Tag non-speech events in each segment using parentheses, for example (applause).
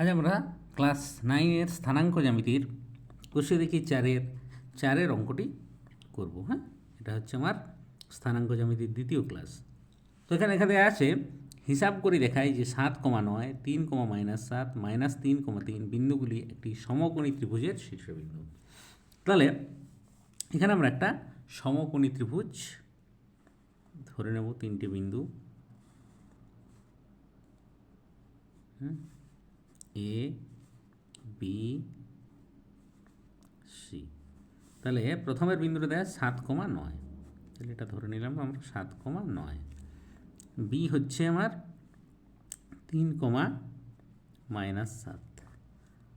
আজ আমরা ক্লাস নাইনের স্থানাঙ্ক জ্যামিতির কোষে দেখি চারের চারের অঙ্কটি করব হ্যাঁ? এটা হচ্ছে আমার স্থানাঙ্ক জ্যামিতির দ্বিতীয় ক্লাস। তো এখানে এখানে আছে, হিসাব করে দেখায় যে সাত কমা নয়, তিন কমা মাইনাস সাত, মাইনাস তিন কমা তিন, বিন্দুগুলি একটি সমকোণী ত্রিভুজের শীর্ষবিন্দু। তাহলে এখানে আমরা একটা সমকোণী ত্রিভুজ ধরে নেব, তিনটে বিন্দু। এ বি সি তাহলে প্রথমের বিন্দুটা দেয় সাত কমা নয়। তাহলে এটা ধরে নিলাম আমরা সাত কমা নয়। বি হচ্ছে আমার তিন কমা মাইনাস সাত।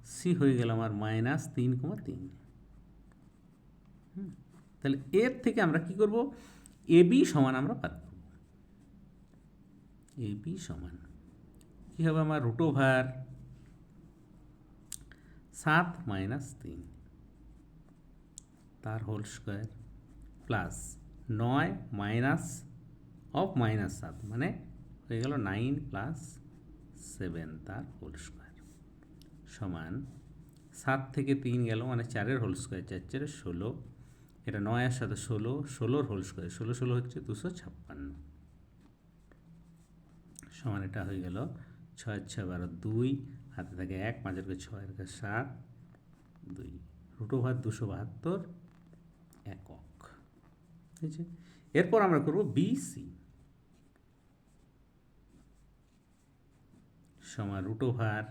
সি হয়ে গেল আমার মাইনাস তিন কমা তিন। তাহলে এর থেকে আমরা কি করব? এ বি সমান আমরা করব। এ বি সমান। কী হবে আমার রুট ওভার সাত মাইনাস তিন। তার হোল স্কোয়ার প্লাস নয় মাইনাস অফ মাইনাস সাত মানে হয়ে গেল নাইন প্লাস সেভেন, তার হোল স্কোয়ার। সমান সাত থেকে তিন গেল মানে চারের হোল স্কোয়ার, চার চারে ষোলো। এটা নয়ের সাথে ষোলো, ষোলোর হোল স্কোয়ার, ষোলো ষোলো হচ্ছে দুশো ছাপ্পান্ন। সমান এটা হয়ে গেল ছয় ছয় বারো দুই, হাতে থাকে এক, পাঁচ থেকে ছয়ের থেকে সাত, দুই। রুটো ভাত দুশো বাহাত্তর একক। ঠিক আছে এরপর আমরা করব বিসি সমান রুটো ভার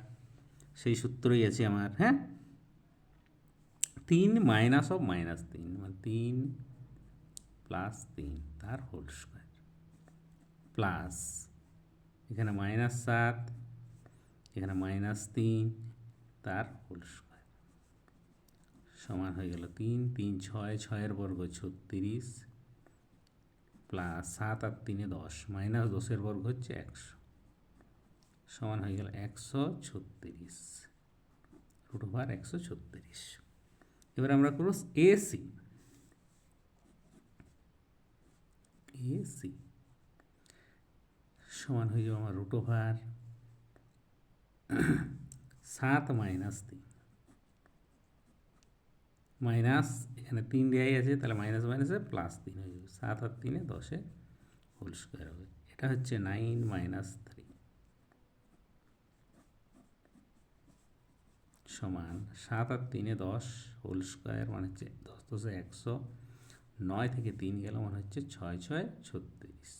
সেই সূত্রই আছে আমার হ্যাঁ? তিন মাইনাস অফ মাইনাস তিন মানে তিন প্লাস তিন, তার হোল স্কোয়ার। প্লাস এখানে মাইনাস সাত, এখানে মাইনাস তিন, তার হোল স্কোয়ার। সমান হয়ে গেল তিন তিন ছয়, ছয়ের বর্গ ছত্রিশ, প্লাস সাত আর তিনে দশ, মাইনাস দশের বর্গ হচ্ছে একশো। সমান হয়ে গেল একশো ছত্রিশ রুট ওভার একশো ছত্রিশ। এবার আমরা করব এসি এসি সমান হয়ে যাবে আমার রুট ওভার সাত মাইনাস তিন। মাইনাস এখানে তিন দেওয়াই আছে, তাহলে মাইনাস মাইনাসে প্লাস তিন হয়ে যাবে। সাত আর তিনে দশে হোল স্কোয়ার হবে। এটা হচ্ছে নাইন মাইনাস থ্রি সমান সাত আর তিনে দশ হোল স্কোয়ার মানে হচ্ছে দশ দশে একশো। নয় থেকে তিন গেল মানে হচ্ছে ছয় ছয় ছত্রিশ।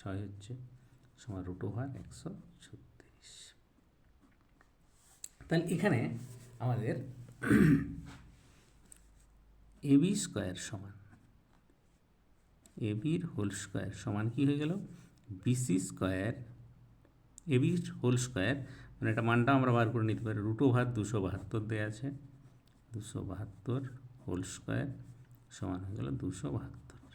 ছয় হচ্ছে সমান রুট ওভার একশো ছত্রিশ। তাহলে এখানে আমাদের (clears throat) এবি স্কোয়ার সমান এবির হোল স্কোয়ার সমান কি হয়ে গেল? বিসি স্কোয়ার এবির হোল স্কোয়ার মানে এটা মানটা আমরা বার করে নিতে পারি রুট ওভার দুশো বাহাত্তর দেওয়া আছে, দুশো বাহাত্তর হোল স্কোয়ার সমান হয়ে গেল দুশো বাহাত্তর।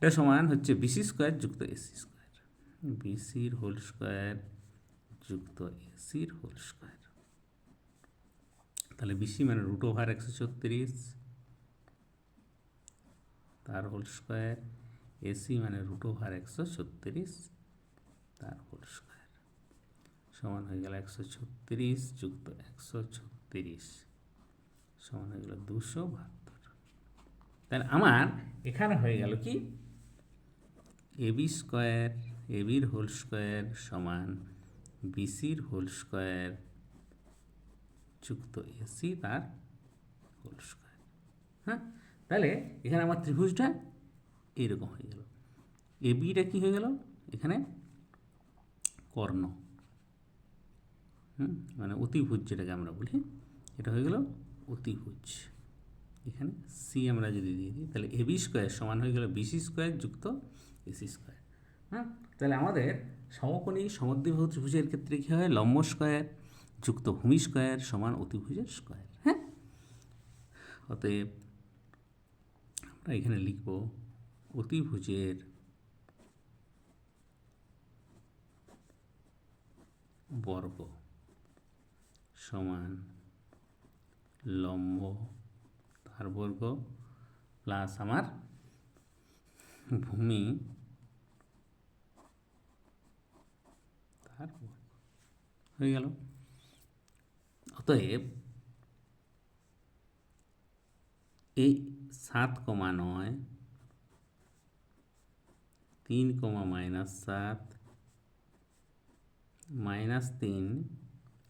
এটা সমান হচ্ছে বিসি স্কোয়ার যুক্ত এসি স্কোয়ার। বিসির হোল স্কোয়ার যুক্ত এসির হোল স্কোয়ার। তাহলে বিসি মানে রুট ওভার একশো ছত্রিশ, তার হোল স্কোয়ার এসি মানে রুট ওভার একশো ছত্রিশ, তার হোল স্কোয়ার। সমান হয়ে গেল একশো ছত্রিশ যুক্ত একশো ছত্রিশ, সমান হয়ে গেল দুশো বাহাত্তর। তাহলে আমার এখানে হয়ে গেল কি? এবি স্কোয়ার এবির হোল স্কোয়ার সমান বিসির হোল স্কোয়ার যুক্ত এসি তার হোল স্কোয়ার হ্যাঁ? তাহলে এখানে আমার ত্রিভুজটা এইরকম হয়ে গেল। এ বিটা কী হয়ে গেল? এখানে কর্ণ। হুম? মানে অতিভুজ যেটাকে আমরা বলি, এটা হয়ে গেল অতিভুজ। এখানে সি আমরা যদি দিয়ে দিই, তাহলে এ বি স্কোয়ার সমান হয়ে গেল বিসি স্কোয়ার যুক্ত এসি স্কোয়ার হ্যাঁ? তাহলে আমাদের সমকোণী সমদ্বিবাহু ত্রিভুজের ক্ষেত্রে কী হয়? লম্ব স্কোয়ার যুক্ত ভূমি স্কোয়ার সমান অতিভুজের স্কোয়ার হ্যাঁ? অতএব আমরা এখানে লিখব অতিভুজের বর্গ সমান লম্ব তার বর্গ প্লাস আমার ভূমি বর্গ হয়ে গেল। অতএব এই সাত কমা নয়, তিন কমা মাইনাস সাত, মাইনাস তিন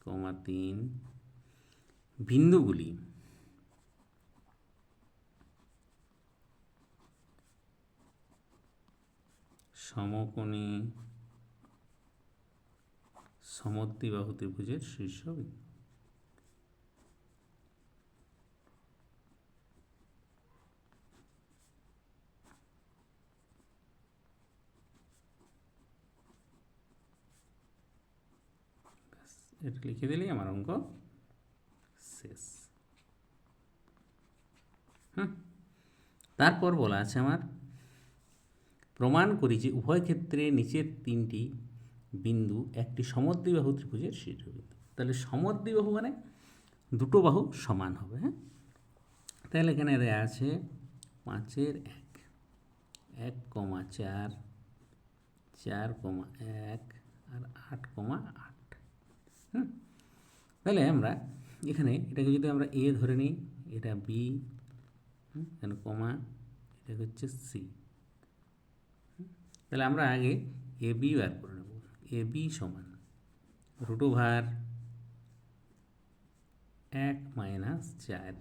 কমা তিন, বিন্দুগুলি সমকোণী সমদ্বিবাহু ত্রিভুজের শীর্ষবিন্দু এটা লিখে দিলেই আমার অঙ্ক শেষ। হুম, তারপর বলা আছে আমার, প্রমাণ করি যে উভয় ক্ষেত্রে নিচের তিনটি বিন্দু একটি সমদ্বিবাহু ত্রিভুজের শীর্ষবিন্দু তাহলে সমদ্বিবাহু মানে দুটো বাহু সমান হবে হ্যাঁ? তাহলে এখানে দেয়া আছে পাঁচের এক এক কমা চার চার কমা এক আর আট কমা আট, হুম? তাহলে আমরা এখানে এটাকে যদি আমরা এ ধরে নিই, এটা বি এখানে কমা এটা হচ্ছে সি তাহলে আমরা আগে এ বি বার করে এ সমান রুট ওভার এক মাইনাস চার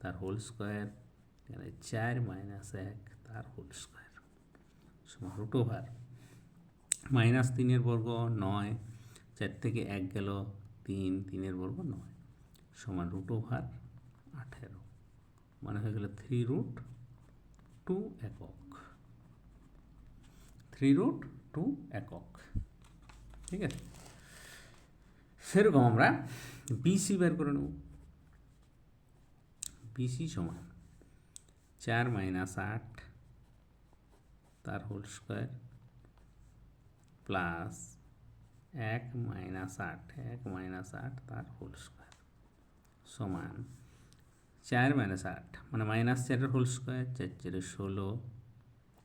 তার হোল স্কোয়ার এখানে চার মাইনাস এক তার হোল স্কোয়ার সমান রুট ওভার। মাইনাস তিনের বর্গ নয়, চার থেকে এক গেল তিন, তিনের বর্গ নয় সমান রুট ওভার আঠেরো। মানে হয়ে গেল থ্রি রুট টু একক। থ্রি রুট টু একক। ঠিক আছে? সেরকম আমরা বিসি বের করে নেব। বিসি সমান চার মাইনাস আট তার হোল স্কোয়ার প্লাস এক মাইনাস আট, এক মাইনাস আট তার হোল স্কোয়ার সমান চার মাইনাস আট মানে মাইনাস চারের হোল স্কোয়ার চার, চারে ষোলো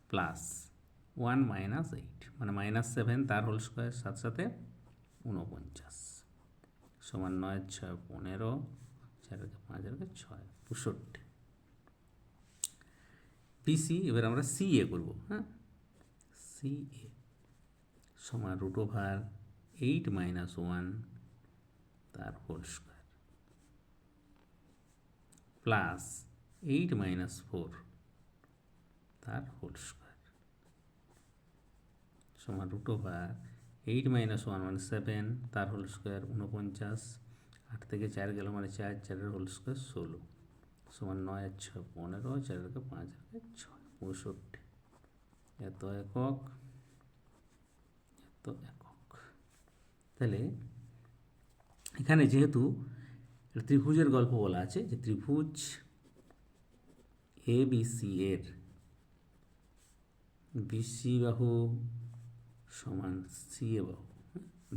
প্লাস ওয়ান মাইনাস এইট মানে মাইনাস সেভেন, তার হোল স্কোয়ার সাথে সাথে ঊনপঞ্চাশ। সমান নয়, ছয়, পনেরো চারকে পাঁচ আর ছয়, পঁয়ষট্টি। পিসি এবার আমরা সি এ করব হ্যাঁ? সি এ সমান root over eight minus one তার whole square. Plus eight minus four তার হোল স্কোয়ার। সমান root over eight minus one মানে সেভেন তার হোল স্কোয়ার উনপঞ্চাশ আট থেকে চার গেল মানে চার, চারের হোল স্কোয়ার ষোলো। সমান নয় আর ছয় পনেরো, চারেরকে পাঁচ আর ছয় পঁয়ষট্টি। এত একক এত একক। তাহলে এখানে যেহেতু ত্রিভুজের গল্প বলা আছে, যে ত্রিভুজ এ বি সি এর। বিসি বাহু সমান সি এ বাহু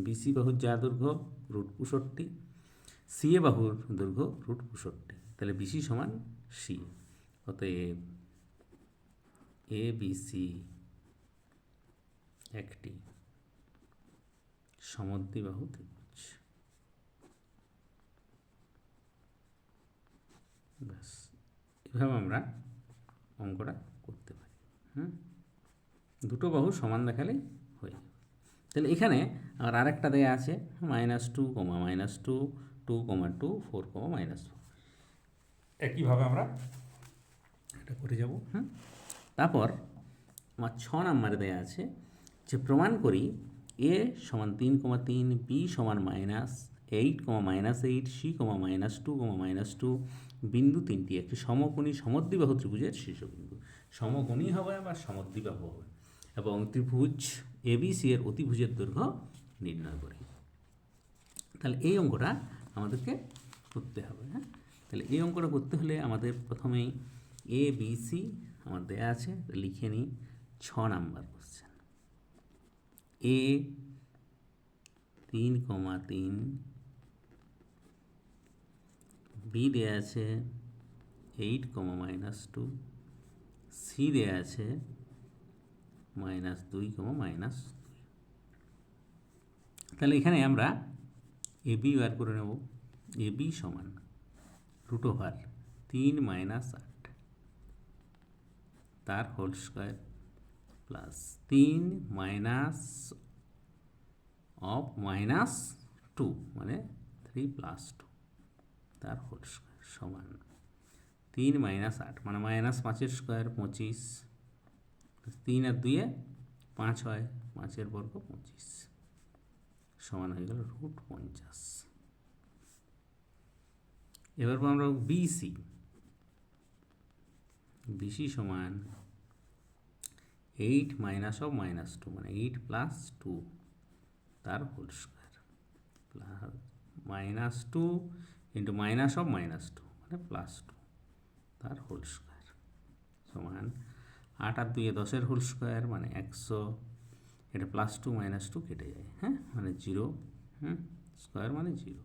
বিসি বাহুর যা দৈর্ঘ্য, রুট পঁয়ষট্টি সি এ বাহুর দৈর্ঘ্য, রুট পঁয়ষট্টি তাহলে বিসি সমান সি অতএব এ, বি, সি একটি সমদ্বিবাহু ত্রিভুজ। ব্যাস, এভাবে আমরা অঙ্কটা করতে পারি, হুম? দুটো বাহু সমান দেখালেই হয়ে তাহলে এখানে আর আরেকটা দেয়া আছে minus two comma minus two two comma two four comma minus four একইভাবে আমরা এটা করে যাব। হ্যাঁ তারপর আমার ছ নাম্বারে দেয়া আছে যে প্রমাণ করি এ সমান তিন কমা তিন বি সমান minus eight comma minus eight C comma minus two comma minus two বিন্দু তিনটি একটি সমকোণী সমদ্বিবাহু ত্রিভুজের শীর্ষবিন্দু। সমকোণী হবে বা সমদ্বিবাহু হবে। এবং ত্রিভুজ এবিসি এর অতিভুজের দৈর্ঘ্য নির্ণয় করি। তাহলে এই অঙ্কটা আমাদেরকে করতে হবে হ্যাঁ? তাহলে এই অঙ্কটা করতে হলে আমাদের প্রথমেই এ বি সি আমার দেয়া আছে, লিখে নিই, ছ নাম্বার কোশ্চেন এ তিন কমা তিন বি দেয়া আছে eight comma minus two C দেয়া আছে মাইনাস দুই কমা মাইনাস তাহলে এখানে আমরা এ বি বার করে নেব। এ বি সমান রুট ওভার তিন মাইনাস আট। তার হোল স্কোয়ার প্লাস তিন মাইনাস অফ মাইনাস টু মানে থ্রি প্লাস টু। তার হোল স্কোয়ার সমান তিন মাইনাস আট মানে মাইনাস পাঁচের স্কোয়ার পঁচিশ। তিন আর দুইয়ে পাঁচ হয়, পাঁচের বর্গ পঁচিশ। সমান হয়ে গেল রুট পঞ্চাশ। এবার আমরা বিসি বিসি সমান eight minus of minus two মানে এইট প্লাস টু তার whole square plus minus two into minus of minus two মানে প্লাস টু তার হোল স্কোয়ার সমান আট আর দুইয়ে দশের হোল স্কোয়ার মানে একশো, এটা প্লাস টু মাইনাস টু কেটে যায় হ্যাঁ? মানে জিরো হুম? স্কোয়ার মানে জিরো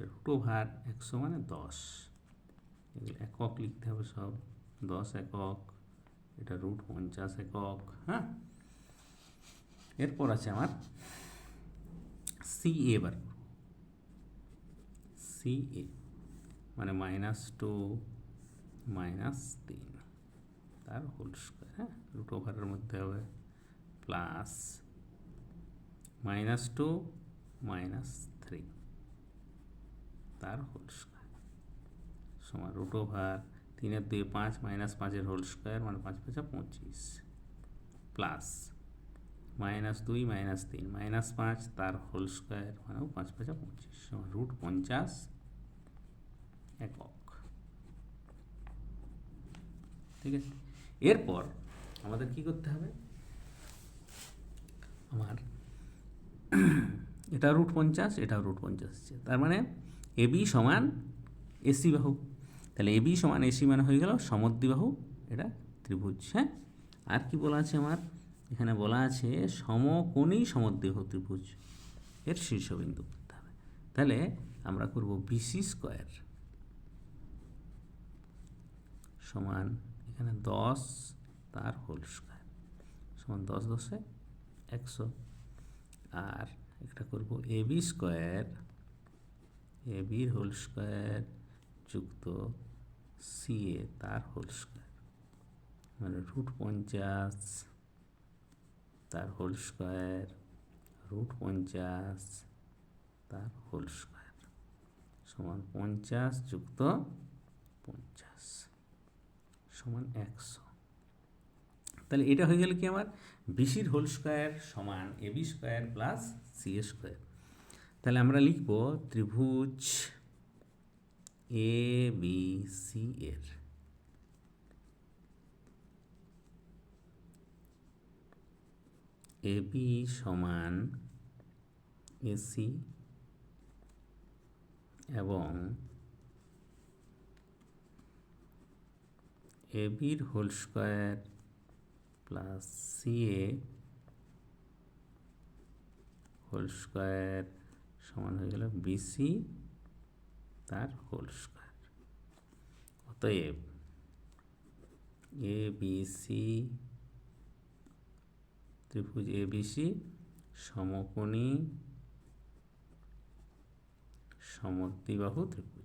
রুট ওভার একশো মানে দশ। এগুলো একক লিখতে হবে সব। দশ একক, এটা রুট পঞ্চাশ একক হ্যাঁ? এরপর আছে আমার সি এ বার সি এ মানে মাইনাস টু মাইনাস তিন। তার হোল স্কোয়ার হ্যাঁ রুট ওভারের মধ্যে হবে। Plus minus two minus three তার হোল স্কোয়ার সমান রুট ওভার তিনের দুই পাঁচ মাইনাস পাঁচের হোল স্কোয়ার মানে পাঁচ পাঁচা পঁচিশ। প্লাস মাইনাস দুই মাইনাস তিন মাইনাস পাঁচ, তার হোল স্কোয়ার মানে পাঁচ পাঁচা পঁচিশ, সমান রুট পঞ্চাশ একক। ঠিক আছে? এরপর আমাদের কি করতে হবে? আমার এটা রুট পঞ্চাশ, এটা রুট পঞ্চাশ তার মানে এবি সমান এসি বাহু। তাহলে এবি সমান এসি মানে হয়ে গেল সমদ্বিবাহু এটা ত্রিভুজ হ্যাঁ? আর কি বলা আছে আমার? এখানে বলা আছে সমকোণী সমদ্বিবাহু ত্রিভুজ। এর শীর্ষবিন্দু করতে হবে। তাহলে আমরা করব বিসি স্কোয়ার সমান এখানে দশ, তার হোল স্কোয়ার। সমান দশ দশে একশো। আর একটা করব এ বি স্কোয়ার, এ বির হোল স্কোয়ার যুক্ত সি এ, তার হোল স্কোয়ার। মানে রুট পঞ্চাশ, তার হোল স্কোয়ার। রুট পঞ্চাশ, তার হোল স্কোয়ার। সমান পঞ্চাশ যুক্ত পঞ্চাশ। সমান একশো তাহলে এটা হয়ে গেল কি আমার? বিসির হোল স্কোয়ার সমান A B square plus C square তাহলে আমরা লিখব ত্রিভুজ এ বি সি এর। এ বি সমান এসি এবং এ বির whole square plus C A whole square সমান হয়ে গেল বিসি তার হোল স্কোয়ার অতএব এ বিসি ত্রিভুজ এ বিসি সমকোণী সমদ্বিবাহু ত্রিভুজ।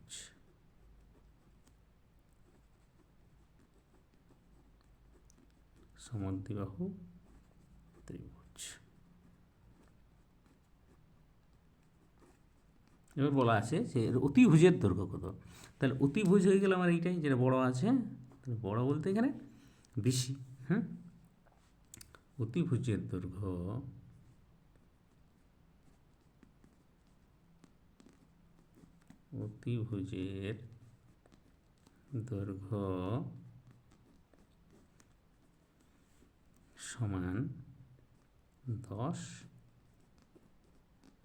সমদ্বিবাহু ত্রিভুজ। এবার বলা আছে যে অতিভুজের দৈর্ঘ্য কত? তাহলে অতিভুজ হয়ে গেল আমার এইটাই, যেটা বড় আছে, তাহলে বড় বলতে এখানে বেশি, হুম? অতিভুজের দৈর্ঘ্য অতিভুজের দৈর্ঘ্য সমান দশ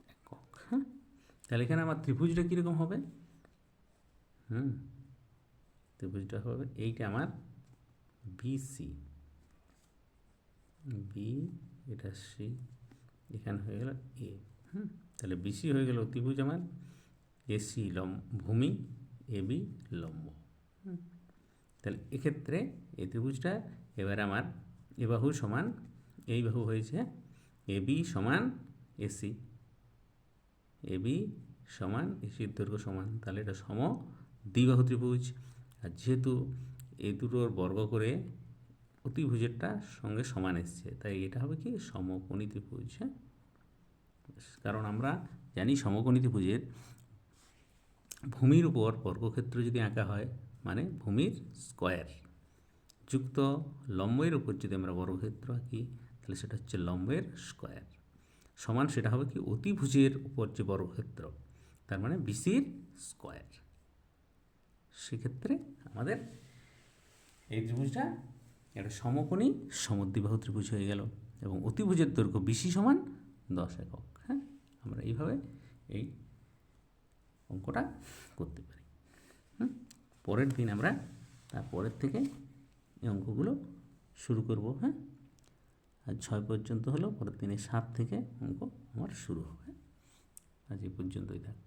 একক হ্যাঁ? তাহলে এখানে আমার ত্রিভুজটা কীরকম হবে? হুম, ত্রিভুজটা হবে এইটা আমার বিসি বি এটা সি এখানে হয়ে গেল এ হুম? তাহলে বিসি হয়ে গেল ত্রিভুজ আমার এসি লম ভূমি এ বি লম্ব, হুম? তাহলে এক্ষেত্রে এই ত্রিভুজটা এবার আমার এ বাহু সমান এই বাহু হয়েছে এ বি সমান এসি এ বি সমান এসির দৈর্ঘ্য সমান। তাহলে এটা সম দ্বিবাহু ত্রিভুজ। আর যেহেতু এই দুটোর বর্গ করে অতিভুজেরটা সঙ্গে সমান এসছে, তাই এটা হবে কি সমকোণী ত্রিভুজ হ্যাঁ? কারণ আমরা জানি সমকোণী ত্রিভুজের ভূমির উপর বর্গক্ষেত্র যদি আঁকা হয় মানে ভূমির স্কোয়ার। যুক্ত লম্বের উপর যদি আমরা বর্গক্ষেত্র আঁকি, তাহলে সেটা হচ্ছে লম্বের স্কোয়ার সমান সেটা হবে কি অতিভুজের উপর যে বর্গক্ষেত্র, তার মানে বিসির স্কোয়ার সেক্ষেত্রে আমাদের এই ত্রিভুজটা একটা সমকোণী সমদ্বিবাহু ত্রিভুজ হয়ে গেল এবং অতিভুজের দৈর্ঘ্য বিসি সমান দশ একক হ্যাঁ? আমরা এইভাবে এই অঙ্কটা করতে পারি? পরের দিন আমরা তার পরের থেকে এই অঙ্কগুলো শুরু করব হ্যাঁ? আর ছয় পর্যন্ত হলো, পরের দিনে সাত থেকে অঙ্ক আমার শুরু হবে। আজ এই পর্যন্তই থাক।